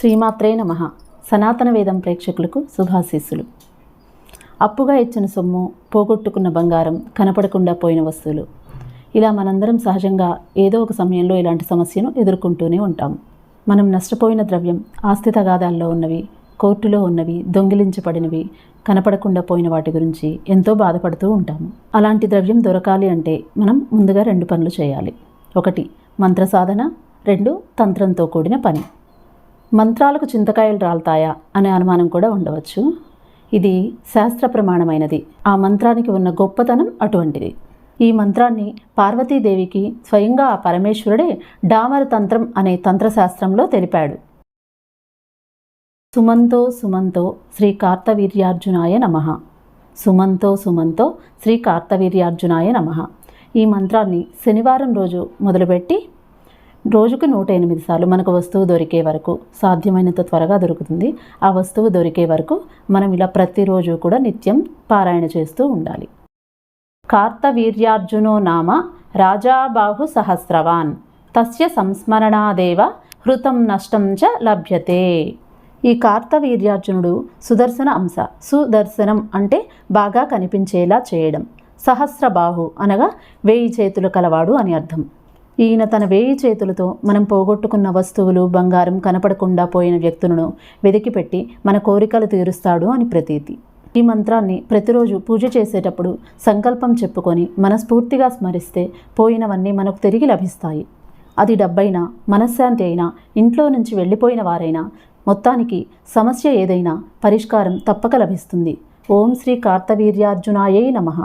శ్రీమాత్రే నమ. సనాతన వేదం ప్రేక్షకులకు శుభాశీస్సులు. అప్పుగా ఇచ్చిన సొమ్ము పోగొట్టుకున్న బంగారం కనపడకుండా పోయిన వస్తువులు. ఇలా మనందరం సహజంగా ఏదో ఒక సమయంలో ఇలాంటి సమస్యను ఎదుర్కొంటూనే ఉంటాం. మనం నష్టపోయిన ద్రవ్యం ఆస్తి తగాదాల్లో ఉన్నవి కోర్టులో ఉన్నవి దొంగిలించబడినవి కనపడకుండా పోయిన వాటి గురించి ఎంతో బాధపడుతూ ఉంటాము. అలాంటి ద్రవ్యం దొరకాలి అంటే మనం ముందుగా రెండు పనులు చేయాలి. ఒకటి మంత్ర సాధన రెండు తంత్రంతో కూడిన పని. మంత్రాలకు చింతకాయలు రాలుతాయా అనే అనుమానం కూడా ఉండవచ్చు. ఇది శాస్త్ర ప్రమాణమైనది. ఆ మంత్రానికి ఉన్న గొప్పతనం అటువంటిది. ఈ మంత్రాన్ని పార్వతీదేవికి స్వయంగా ఆ పరమేశ్వరుడే డామర తంత్రం అనే తంత్రశాస్త్రంలో తెలిపాడు. సుమంతో సుమంతో శ్రీ కార్తవీర్యార్జునాయ నమ. సుమంతో సుమంతో శ్రీ కార్తవీర్యార్జునాయ నమ. ఈ మంత్రాన్ని శనివారం రోజు మొదలుపెట్టి రోజుకు నూట ఎనిమిది సార్లు మనకు వస్తువు దొరికే వరకు సాధ్యమైనంత త్వరగా దొరుకుతుంది. ఆ వస్తువు దొరికే వరకు మనం ఇలా ప్రతిరోజు కూడా నిత్యం పారాయణ చేస్తూ ఉండాలి. కార్తవీర్యార్జునో నామ రాజాబాహు సహస్రవాన్. తస్య సంస్మరణాదేవ హృతం నష్టం చ లభ్యతే. ఈ కార్తవీర్యార్జునుడు సుదర్శన అంశ. సుదర్శనం అంటే బాగా కనిపించేలా చేయడం. సహస్రబాహు అనగా వేయి చేతులు కలవాడు అని అర్థం. ఈయన తన వేయి చేతులతో మనం పోగొట్టుకున్న వస్తువులు బంగారం కనపడకుండా పోయిన వ్యక్తులను వెతికిపెట్టి మన కోరికలు తీరుస్తాడు అని ప్రతీతి. ఈ మంత్రాన్ని ప్రతిరోజు పూజ చేసేటప్పుడు సంకల్పం చెప్పుకొని మనస్ఫూర్తిగా స్మరిస్తే పోయినవన్నీ మనకు తిరిగి లభిస్తాయి. అది డబ్బైనా మనశ్శాంతి అయినా ఇంట్లో నుంచి వెళ్ళిపోయిన వారైనా మొత్తానికి సమస్య ఏదైనా పరిష్కారం తప్పక లభిస్తుంది. ఓం శ్రీ కార్తవీర్యార్జునాయే నమః.